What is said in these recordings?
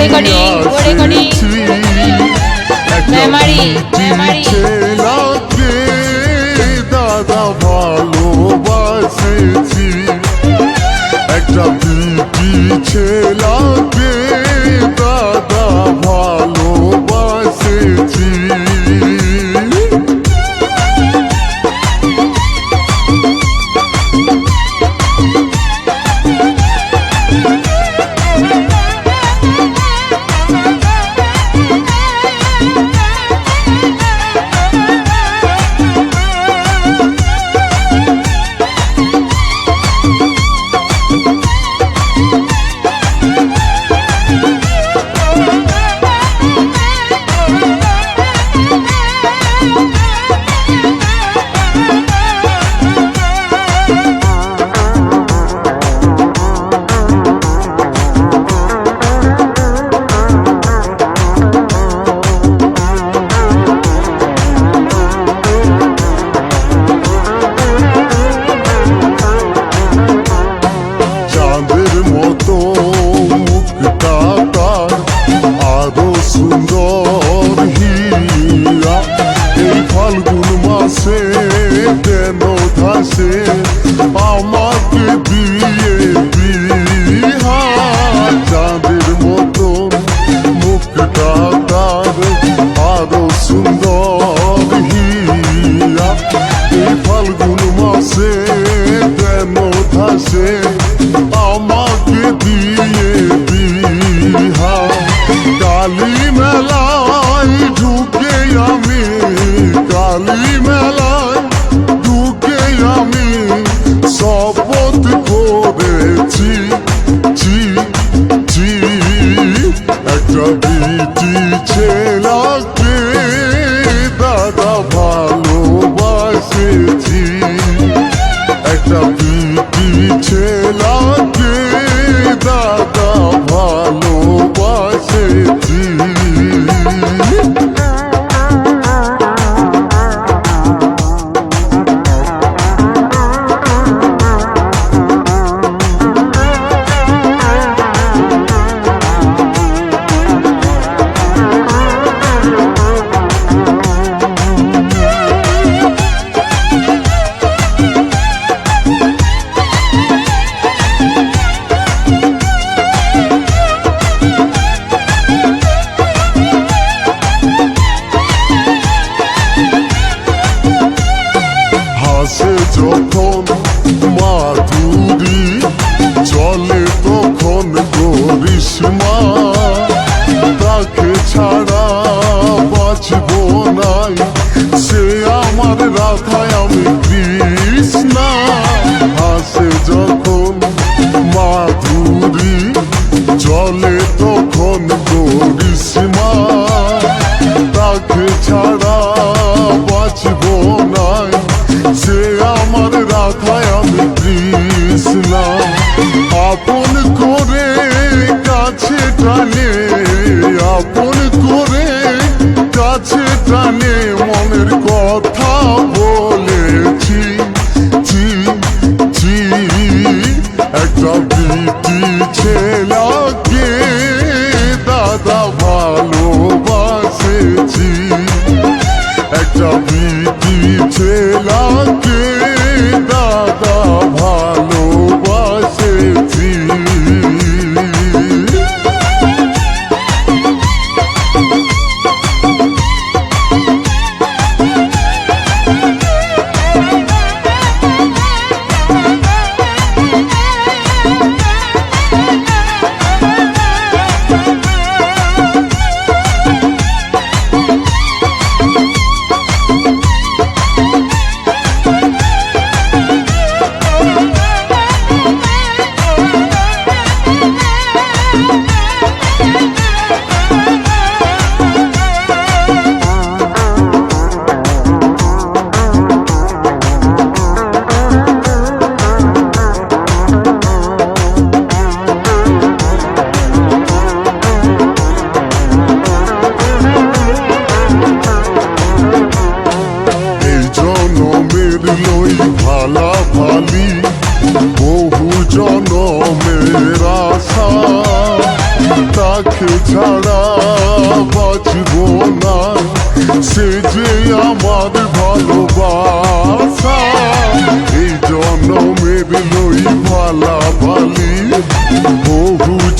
Recording, শুভ recording। বিটি memory। ছেলাকে দাদা ভালোবাসেছি একটা বিটি ছেলাকে গরিসমা তাকে ছাড়া বাঁচব নাই। সে আমার রাধায় আমি কৃষ্ণা হাসে যখন মাধুরী চলে তখন গরিসমা তাকে ছাড়া বাঁচব নাই। সে আমার রাধায় আমি কৃষ্ণা আপন কাছে টানে আপন করে কাছে টানে মনের কথা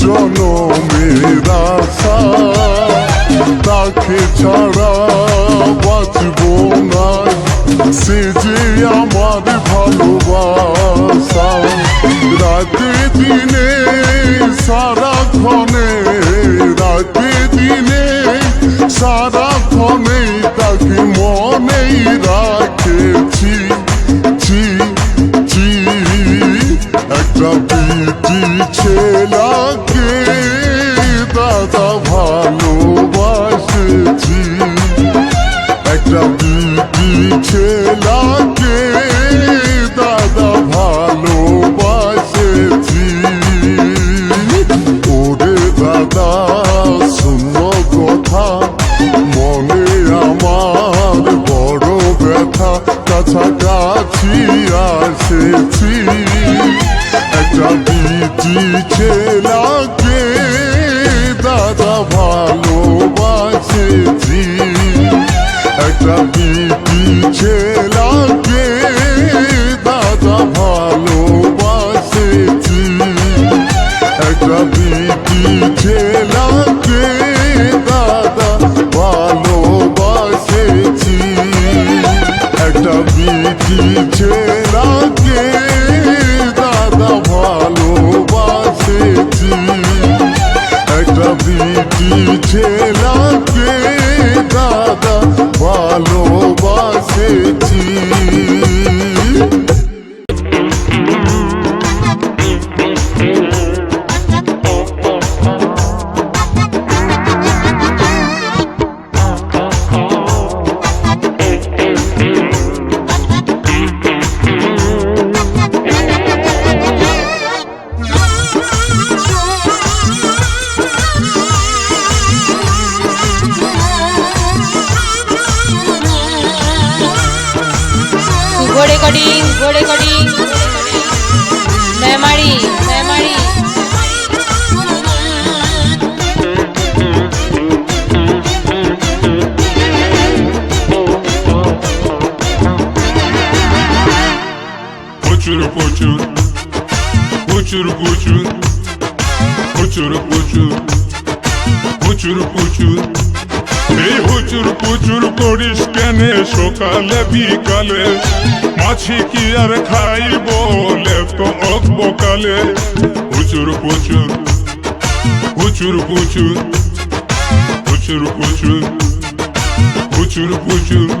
জনমের আশা তাকে ছাড়া বাঁচব না। সে যে আমার ভালোবাসা, রাতে দিনে সারাক্ষণে, রাতে দিনে সারাক্ষণে তাকে মনেই রাখেছি। চি চি একটা কাছাকাছি আসেছি একটা বিটি ছেলাকে দাদা ভালোবাসেছি একটা বিটি ছেলাকে Uçur uçur. Uçur uçur. উচুর পুচুর এই হুচুর পুচুর করিস কেনে সকালে, বিকালে? মাছি কি আর খাই বলে তো অকবকালে উচুর পুচুর উচুর পুচুর উচুর পুচুর উচুর পুচুর।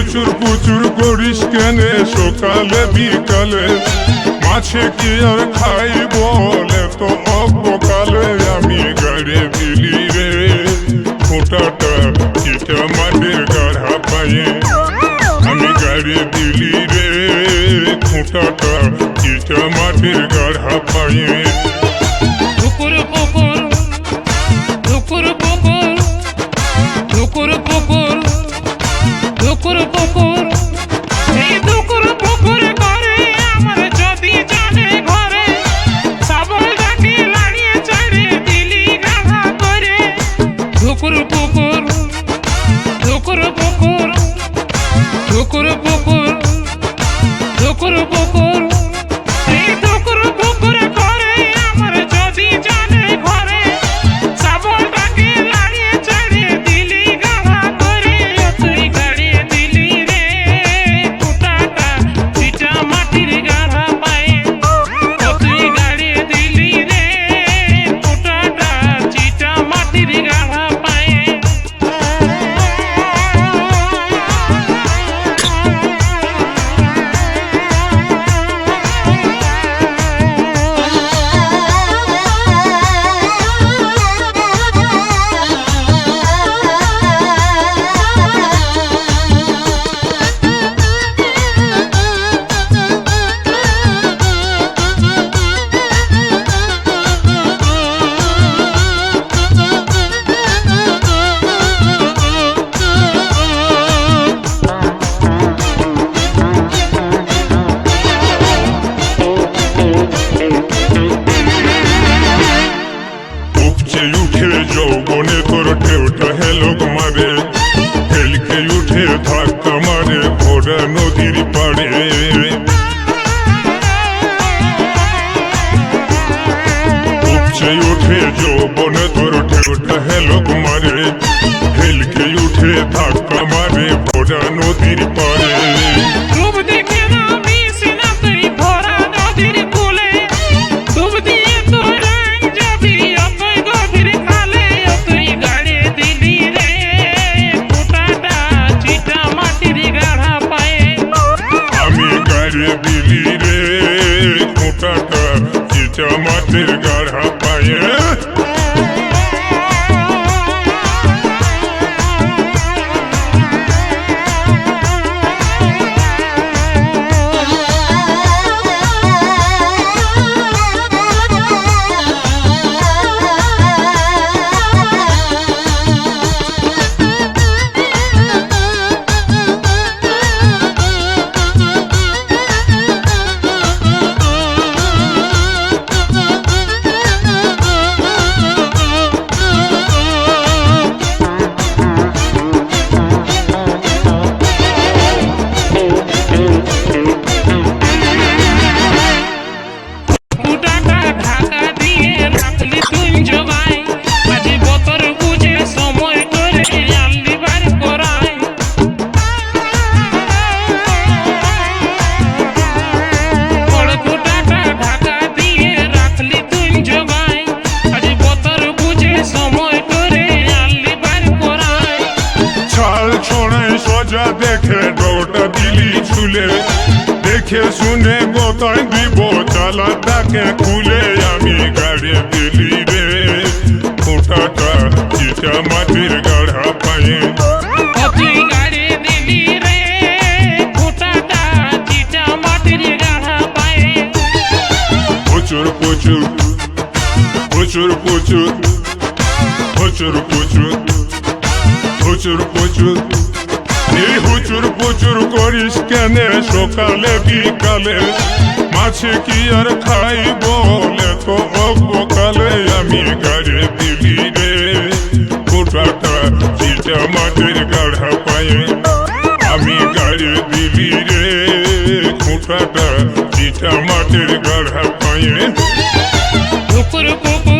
প্রচুর প্রচুর করিস কেনে, সকালে, বিকালে। মাছে কি আর খাই বলে তো অপকালে আমি গাড়ি বিলি রে। ফোটাটা চিটা মাটির গাড়া পায়ে। আমি গাড়ি উঠে যৌবন তোর ঠেউটা হেলক মারে হেলকে উঠে ধাক্কা মারে ভোরা নদীর পাড়ে ডুব দেখে নামি দেখে শুনে গোতায় দিব চালা তাকে খুলে আমি গাড়ি দিলি রে। চিটা মাটির গাড়ি ফুটাটা চিটা মাটির গাঢ়া পায়ে। প্রচুর প্রচুর প্রচুর প্রচুর প্রচুর প্রচুর প্রচুর প্রচুর। এই হুচুর প্রচুর করিস কেনে? সকালে, বিকালে? মাছে কি আর খাই বলে তো? অকালে আমি গাড়ি দিলি রে। গোটাটা চিটা মাটির গাঢ়া পায়ে আমি গাড়ি দিলি রে। খুঁটাটা চিটা মাটির গাঢ়া পায়ে ধুকুর পুকুর